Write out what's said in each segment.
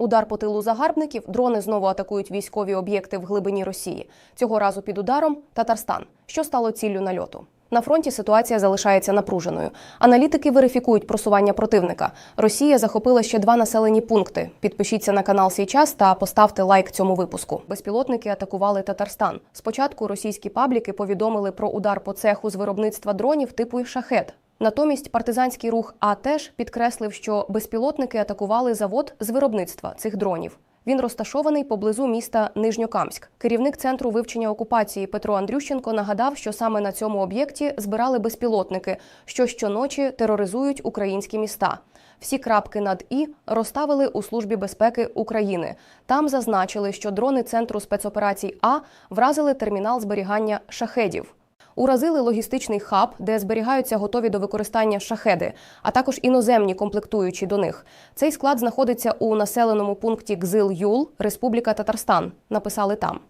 Удар по тилу загарбників. Дрони знову атакують військові об'єкти в глибині Росії. Цього разу під ударом Татарстан, що стало ціллю нальоту. На фронті ситуація залишається напруженою. Аналітики верифікують просування противника. Росія захопила ще два населені пункти. Підпишіться на канал «Сій час» та поставте лайк цьому випуску. Безпілотники атакували Татарстан. Спочатку російські пабліки повідомили про удар по цеху з виробництва дронів типу шахет. Натомість партизанський рух А теж підкреслив, що безпілотники атакували завод з виробництва цих дронів. Він розташований поблизу міста Нижньокамськ. Керівник центру вивчення окупації Петро Андрющенко нагадав, що саме на цьому об'єкті збирали безпілотники, що щоночі тероризують українські міста. Всі крапки над і розставили у службі безпеки України. Там зазначили, що дрони центру спецоперацій А вразили термінал зберігання шахедів. Уразили логістичний хаб, де зберігаються готові до використання шахеди, а також іноземні комплектуючі до них. Цей склад знаходиться у населеному пункті Гзил-Юл, Республіка Татарстан. Написали там.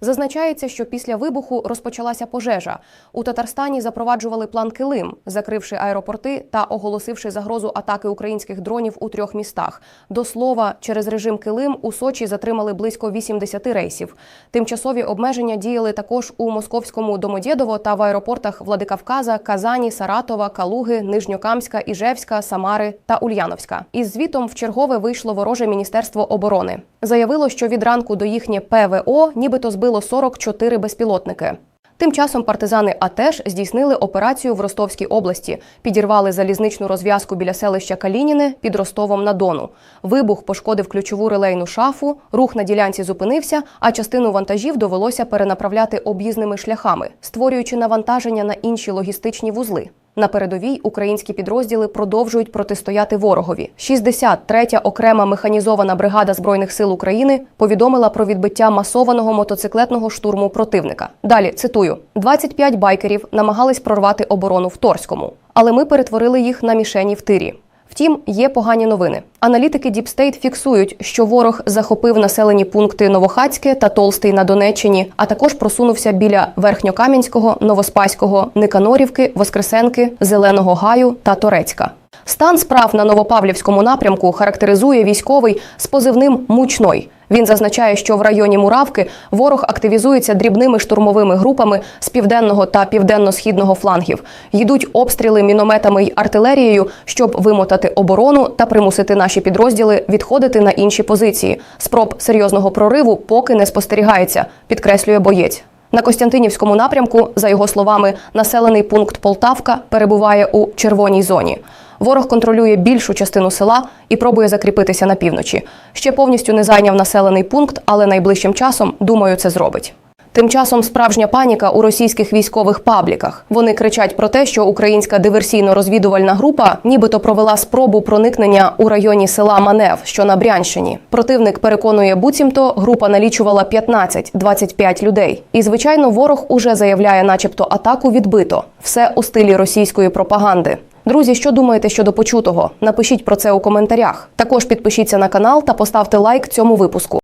Зазначається, що після вибуху розпочалася пожежа. У Татарстані запроваджували план Килим, закривши аеропорти та оголосивши загрозу атаки українських дронів у трьох містах. До слова, через режим Килим у Сочі затримали близько 80 рейсів. Тимчасові обмеження діяли також у московському Домодєдово та в аеропортах Владикавказа, Казані, Саратова, Калуги, Нижньокамська, Іжевська, Самари та Ульяновська. Із звітом в чергове вийшло вороже міністерство оборони. Заявило, що від ранку до їхнє ПВО нібито збило 44 безпілотники. Тим часом партизани АТЕШ здійснили операцію в Ростовській області, підірвали залізничну розв'язку біля селища Калініне під Ростовом на Дону. Вибух пошкодив ключову релейну шафу, рух на ділянці зупинився, а частину вантажів довелося перенаправляти об'їзними шляхами, створюючи навантаження на інші логістичні вузли. На передовій українські підрозділи продовжують протистояти ворогові. 63-я окрема механізована бригада збройних сил України повідомила про відбиття масованого мотоциклетного штурму противника. Далі цитую: 25 байкерів намагались прорвати оборону в Торському, але ми перетворили їх на мішені в тирі. Втім, є погані новини. Аналітики State фіксують, що ворог захопив населені пункти Новохацьке та Толстий на Донеччині, а також просунувся біля Верхньокам'янського, Новоспаського, Никанорівки, Воскресенки, Зеленого Гаю та Торецька. Стан справ на Новопавлівському напрямку характеризує військовий з позивним Мучной. Він зазначає, що в районі Муравки ворог активізується дрібними штурмовими групами з південного та південно-східного флангів. Йдуть обстріли мінометами й артилерією, щоб вимотати оборону та примусити наші підрозділи відходити на інші позиції. Спроб серйозного прориву поки не спостерігається, підкреслює боєць. На Костянтинівському напрямку, за його словами, населений пункт Полтавка перебуває у червоній зоні. Ворог контролює більшу частину села і пробує закріпитися на півночі. Ще повністю не зайняв населений пункт, але найближчим часом, думаю, це зробить. Тим часом справжня паніка у російських військових пабліках. Вони кричать про те, що українська диверсійно-розвідувальна група нібито провела спробу проникнення у районі села Манев, що на Брянщині. Противник переконує буцімто, група налічувала 15-25 людей. І звичайно, ворог уже заявляє, начебто, атаку відбито. Все у стилі російської пропаганди. Друзі, що думаєте щодо почутого? Напишіть про це у коментарях. Також підпишіться на канал та поставте лайк цьому випуску.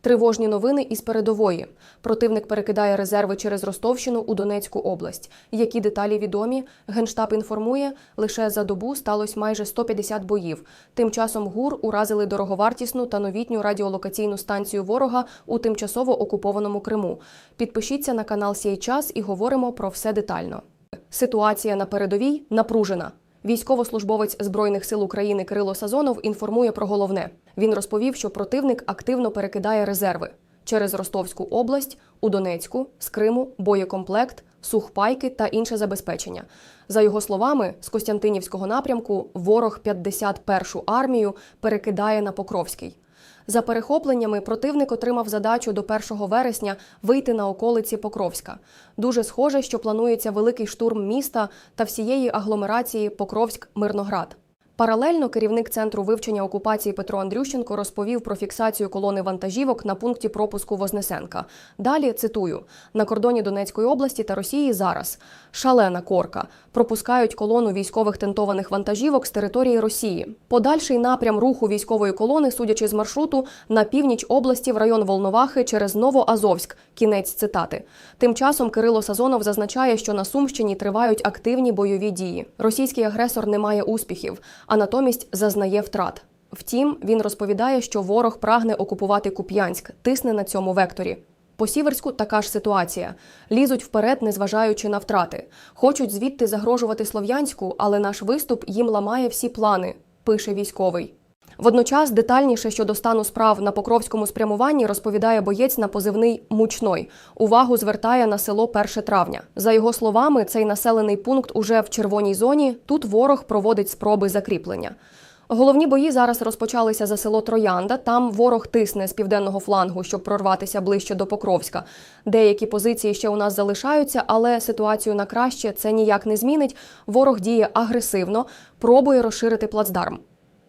Тривожні новини із передової. Противник перекидає резерви через Ростовщину у Донецьку область. Які деталі відомі? Генштаб інформує, лише за добу сталося майже 150 боїв. Тим часом ГУР уразили дороговартісну та новітню радіолокаційну станцію ворога у тимчасово окупованому Криму. Підпишіться на канал «Сій час» і говоримо про все детально. Ситуація на передовій напружена. Військовослужбовець Збройних сил України Кирило Сазонов інформує про головне. Він розповів, що противник активно перекидає резерви через Ростовську область, у Донецьку, з Криму, боєкомплект, сухпайки та інше забезпечення. За його словами, з Костянтинівського напрямку ворог 51-шу армію перекидає на Покровський. За перехопленнями противник отримав задачу до 1 вересня вийти на околиці Покровська. Дуже схоже, що планується великий штурм міста та всієї агломерації Покровськ-Мирноград. Паралельно керівник центру вивчення окупації Петро Андрющенко розповів про фіксацію колони вантажівок на пункті пропуску Вознесенка. Далі цитую: на кордоні Донецької області та Росії зараз шалена корка. Пропускають колону військових тентованих вантажівок з території Росії. Подальший напрям руху військової колони, судячи з маршруту, на північ області в район Волновахи через Новоазовськ. Кінець цитати. Тим часом Кирило Сазонов зазначає, що на Сумщині тривають активні бойові дії. Російський агресор не має успіхів. А натомість зазнає втрат. Втім, він розповідає, що ворог прагне окупувати Куп'янськ, тисне на цьому векторі. По Сіверську така ж ситуація. Лізуть вперед, незважаючи на втрати. Хочуть звідти загрожувати Слов'янську, але наш виступ їм ламає всі плани, пише військовий. Водночас детальніше щодо стану справ на Покровському спрямуванні розповідає боєць на позивний Мучной. Увагу звертає на село 1 травня. За його словами, цей населений пункт уже в червоній зоні. Тут ворог проводить спроби закріплення. Головні бої зараз розпочалися за село Троянда. Там ворог тисне з південного флангу, щоб прорватися ближче до Покровська. Деякі позиції ще у нас залишаються, але ситуацію на краще це ніяк не змінить. Ворог діє агресивно, пробує розширити плацдарм.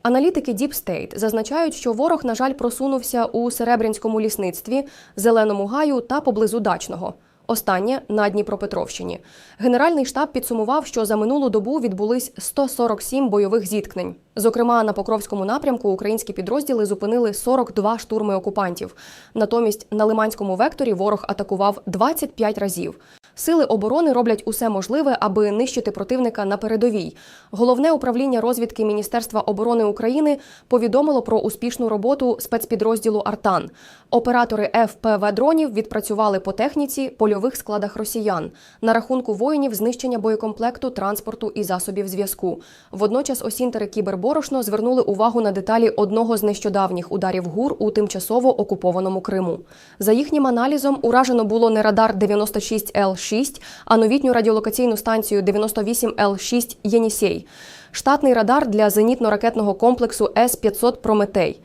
Аналітики Deep State зазначають, що ворог, на жаль, просунувся у Серебрянському лісництві, Зеленому гаю та поблизу Дачного. Останнє на Дніпропетровщині. Генеральний штаб підсумував, що за минулу добу відбулись 147 бойових зіткнень. Зокрема, на Покровському напрямку українські підрозділи зупинили 42 штурми окупантів. Натомість на Лиманському векторі ворог атакував 25 разів. Сили оборони роблять усе можливе, аби нищити противника на передовій. Головне управління розвідки Міністерства оборони України повідомило про успішну роботу спецпідрозділу Артан. Оператори ФПВ дронів відпрацювали по техніці, польових складах росіян. На рахунку воїнів знищення боєкомплекту, транспорту і засобів зв'язку. Водночас осінтери кіберборошно звернули увагу на деталі одного з нещодавніх ударів ГУР у тимчасово окупованому Криму. За їхнім аналізом уражено було не радар 96Л6, а новітню радіолокаційну станцію 98Л6 Єнісей. Штатний радар для зенітно-ракетного комплексу С-500 Прометей.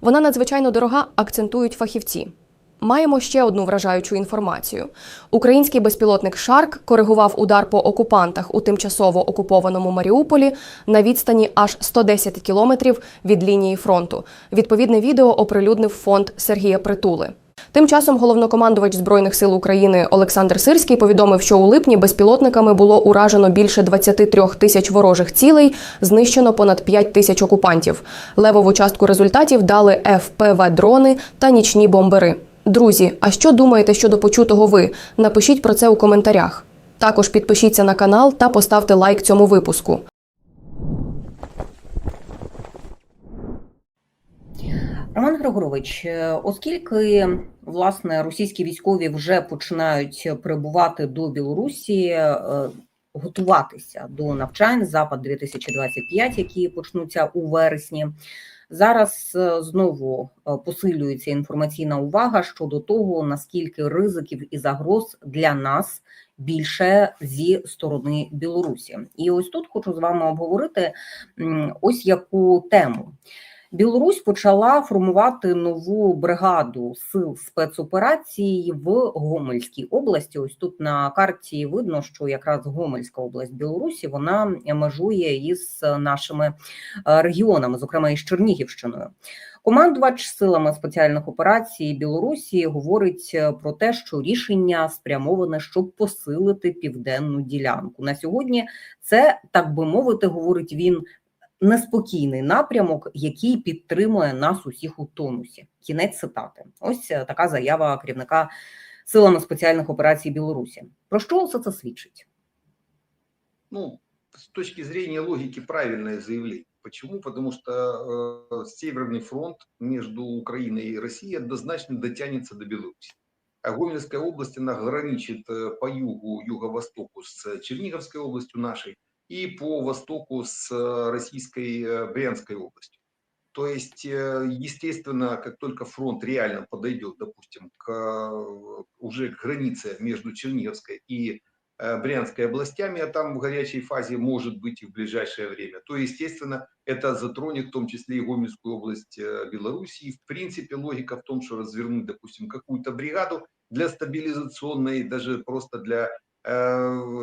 Вона надзвичайно дорога, акцентують фахівці. Маємо ще одну вражаючу інформацію. Український безпілотник Шарк коригував удар по окупантах у тимчасово окупованому Маріуполі на відстані аж 110 кілометрів від лінії фронту. Відповідне відео оприлюднив фонд Сергія Притули. Тим часом головнокомандувач збройних сил України Олександр Сирський повідомив, що у липні безпілотниками було уражено більше 23 тисяч ворожих цілей, знищено понад 5 тисяч окупантів. Левову частку результатів дали ФПВ дрони та нічні бомбери. Друзі, а що думаєте щодо почутого ви? Напишіть про це у коментарях. Також підпишіться на канал та поставте лайк цьому випуску. Роман Григорович, е, оскільки власне російські військові вже починають прибувати до Білорусі, е, готуватися до навчань Запад 2025, які почнуться у вересні. Зараз е, знову е, посилюється інформаційна увага щодо того, наскільки ризиків і загроз для нас більше зі сторони Білорусі. І ось тут хочу з вами обговорити ось яку тему. Білорусь почала формувати нову бригаду сил спецоперацій в Гомельській області. Ось тут на карті видно, що якраз Гомельська область Білорусі вона межує із нашими е, регіонами, зокрема із Чернігівщиною. Командувач силами спеціальних операцій Білорусі говорить е, про те, що рішення спрямоване, щоб посилити південну ділянку. На сьогодні це так би мовити, говорить він Неспокійний напрямок, який підтримує нас усіх у тонусі. Кінець цитати. Ось е, така заява керівника силами спеціальних операцій Білорусі. Про що все це свідчить? ну, с точки зрения логики правильное заявление. Почему? Потому что э, Северный фронт между Украиной и Россией однозначно дотянется до Беларуси. А Гомельская область, она граничит э, по югу, юго-востоку с Черниговской областью нашей И по востоку с э, российской э, Брянской областью. То есть, э, естественно, как только фронт реально подойдет, допустим, к, уже к границе между Черниговской и Брянской областями, а там в горячей фазе может быть и в ближайшее время, то, естественно, это затронет в том числе и Гомельскую область э, Белоруссии. В принципе, логика в том, что развернуть, допустим, какую-то бригаду для стабилизационной, даже просто для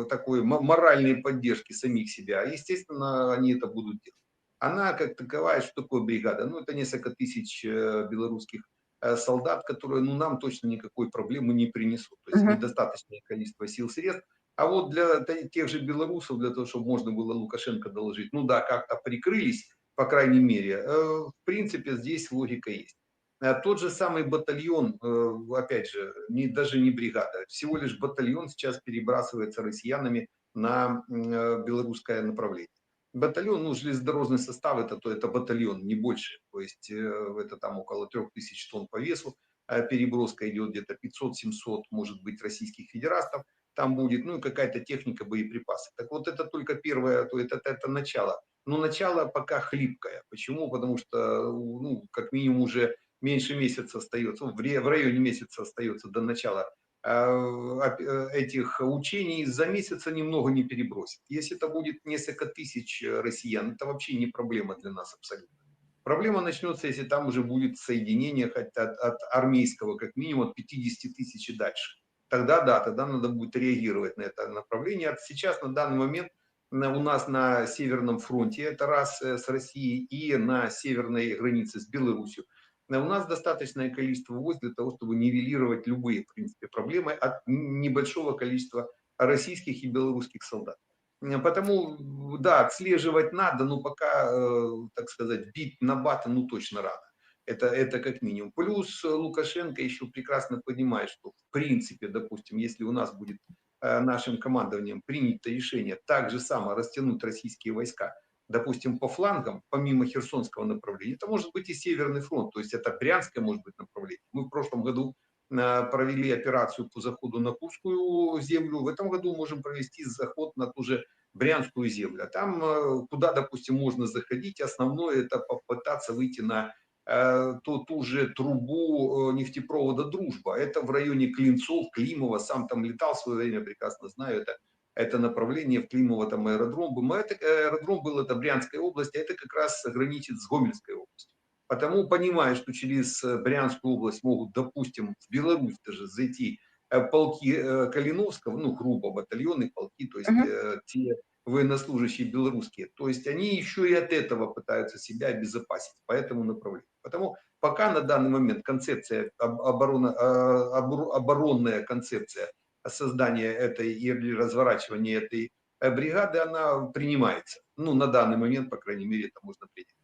такой мо- моральной поддержки самих себя, естественно, они это будут делать. Она как таковая, что такое бригада? Ну, это несколько тысяч э, белорусских э, солдат, которые, ну, нам точно никакой проблемы не принесут. То есть Мгм. недостаточное количество сил, средств. А вот для те- тех же белорусов, для того, чтобы можно было Лукашенко доложить, ну да, как-то прикрылись, по крайней мере, э, в принципе, здесь логика есть. Э, Тот же самый батальон, э, опять же, не, даже не бригада, всего лишь батальон сейчас перебрасывается россиянами на э, белорусское направление. Батальон, ну, железнодорожный состав, это, то это батальон, не больше. То есть это там около 3000 тонн по весу. А переброска идет где-то 500-700, может быть, российских федерастов там будет, ну и какая-то техника, боеприпасы. Так вот это только первое, то это, это, это начало. Но начало пока хлипкое. Почему? Потому что, ну, как минимум уже меньше месяца остается, ну, в районе месяца остается до начала э, э, этих учений, за месяц они много не перебросят. Если это будет несколько тысяч э, россиян, это вообще не проблема для нас абсолютно. Проблема начнется, если там уже будет соединение хоть от, от армейского, как минимум от 50 тысяч и дальше. Тогда да, тогда надо будет реагировать на это направление. А сейчас на данный момент у нас на Северном фронте, это раз с Россией, и на северной границе с Беларусью, у нас достаточное количество войск для того, чтобы нивелировать любые, в принципе, проблемы от небольшого количества российских и белорусских солдат. Э, Потому, да, отслеживать надо, но пока, э, так сказать, бить на баты, ну, точно рано. Это, это как минимум. Плюс э, Лукашенко еще прекрасно понимает, что в принципе, допустим, если у нас будет э, нашим командованием принято решение так же само растянуть российские войска, допустим, по флангам, помимо Херсонского направления, это может быть и Северный фронт, то есть это Брянское может быть направление. Мы в прошлом году э, провели операцию по заходу на Курскую землю, в этом году можем провести заход на ту же Брянскую землю. А там, э, куда, допустим, можно заходить, основное это попытаться выйти на э, ту, ту же трубу нефтепровода «Дружба». Это в районе Клинцов, Климова. Сам там летал в свое время, прекрасно знаю это. Это направление в Климово, там аэродром был. Но это, аэродром был, это Брянская область, а это как раз граничит с Гомельской областью. Потому понимая, что через э, Брянскую область могут, допустим, в Беларусь даже зайти э, полки э, Калиновского, ну, грубо, батальоны, полки, то есть э, те военнослужащие белорусские. То есть они еще и от этого пытаются себя обезопасить по этому направлению. Потому пока на данный момент концепция об- оборона, э, обор- оборонная концепция создания этой или разворачивания этой э, бригады, она принимается. Ну, на данный момент, по крайней мере, это можно принять.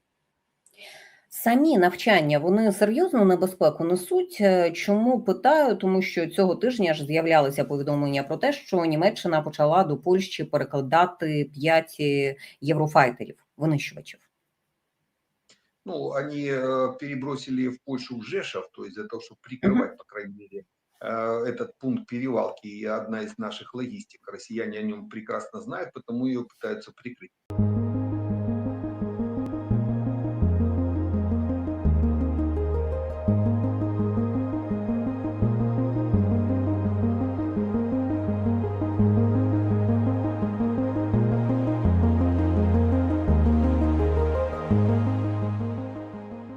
Самі навчання вони серйозну небезпеку несуть. Е, Чому питаю? Тому що цього тижня ж з'являлися повідомлення про те, що Німеччина почала до Польщі перекладати п'ять е, єврофайтерів, винищувачів. Ну, они э, перебросили в Польшу в Жешов, то есть для того, чтобы прикрывать, по крайней мере, э, этот пункт перевалки и одна из наших логистик. Россияне о нем прекрасно знают, потому ее пытаются прикрыть.